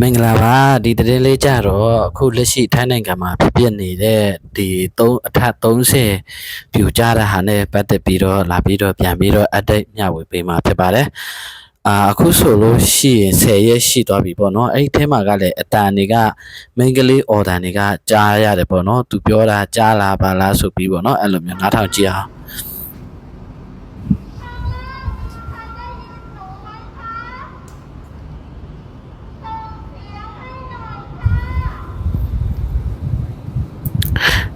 မင်္ဂလာပါဒီသတင်းလေးကြတော့အခုလက်ရှိထိုင်းနိုင်ငံမှာဖြစ်ပျက်နေတဲ့ဒီ3အထက်30ပြူကြတဲ့ဟာနဲ့ပတ်သက်ပြီးတော့လာပြီးတော့ပြန်ပြီးတော့ update မျှဝေပေးမှာဖြစ်ပါတယ်အာအခုဆိုလို့ရှိရင်10ရက်ရှိသွားပြီပေါ့နော်အဲ့ဒီထဲမှာကလည်းအတန်တွေကမင်္ဂလေး order တွေကကြားရတယ်ပေါ့နော်သူပြောတာကြားလာပါလားဆိုပြီးပေါ့နော်အဲ့လိုမျိုးနားထောင်ကြည့်အောင်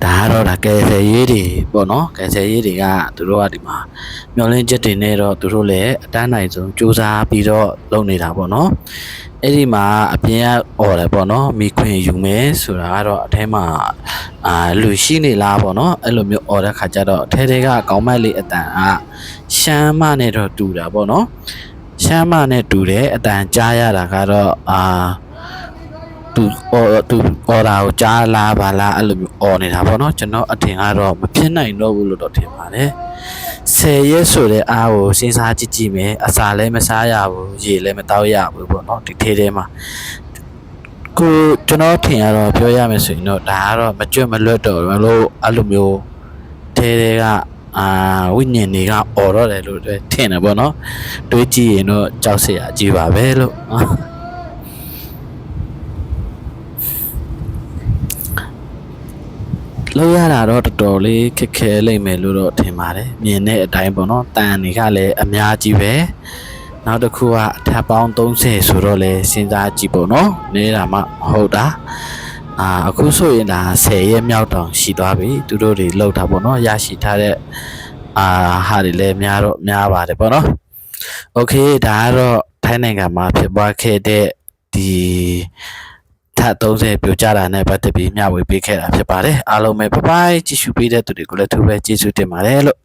ဒါ ကတော့ဒါကယ်ဆယ်ရေးတွေပေါ့နော်ကယ်ဆယ်ရေးတွေကသူတို့ကဒီမှာမျောလင်းချက်တွေနဲ့တော့သူတို့လည်းအတန်းနိုင်ဆုံးစူးစမ်းပြီးတော့လုပ်နေတာပေါ့နော်အဲ့ဒီမှာအပြင်ကអော်တယ်ပေါ့နော်မိခွင်ယူမယ်ဆိုတာကတော့အထဲမှာအာလူရှိနေလားပေါ့နော်အဲ့လိုမျိုးអော်တဲ့ခါကျတော့အထဲထဲကကောင်းမက်လေးအတန်ကရှမ်းမနဲ့တော့တူတာပေါ့နော်ရှမ်းမနဲ့တူတယ်အတန်ကြားရတာကတော့အာ သူအော်သူအော်တာကိုကြားလားပါလားအဲ့လိုမျိုးអော်နေတာပေါ့နော်ကျွန်တော်အထင်ကတော့မဖြစ်နိုင်တော့ဘူးလို့တော့ထင်ပါတယ်10ရက်ဆိုတဲ့အားကိုစဉ်းစားကြည့်ကြည့်မယ်အစာလည်းမစားရဘူးရေလည်းမတောက်ရဘူးပေါ့နော်ဒီထဲထဲမှာကိုကျွန်တော်ထင်ရတော့ပြောရမယ်ဆိုရင်တော့ဒါကတော့မကြွတ်မလွတ်တော့ဘူးလို့အဲ့လိုမျိုးထဲထဲကအာဝိညာဉ်တွေကអော်တော့တယ်လို့လည်းထင်တယ်ပေါ့နော်တွေးကြည့်ရင်တော့ကြောက်စရာကြီးပါပဲလို့ လောက်ရတာတော့တော်တော်လေးခက်ခဲလိမ့်မယ်လို့တော့ထင်ပါတယ်မြင်တဲ့အတိုင်းပေါ့နော်တန်တွေကလည်းအများကြီးပဲ နောက်တစ်ခုကအထပ်ပေါင်း30ဆိုတော့လေစဉ်းစားကြည့်ပေါ့နော်နေတာမှမဟုတ်တာအာအခုဆိုရင်ဒါ10ရက်မြောက်တောင်ရှိသွားပြီသူတို့တွေလောက်တာပေါ့နော်ရရှိထားတဲ့အာဟာတွေလည်းများတော့များပါတယ်ပေါ့နော်โอเคဒါကတော့ထိုင်းနိုင်ငံမှာဖြစ်ပွားခဲ့တဲ့ဒီ ထပ်30ပြိုကျတာနဲ့ပတ်သက်ပြီးမျှဝေပေးခဲ့တာဖြစ်ပါတယ်အားလုံးပဲဘိုင်ဘိုင်ကြည့်ရှုပေးတဲ့သူတွေကိုလည်းသူပဲကျေးဇူးတင်ပါတယ်လို့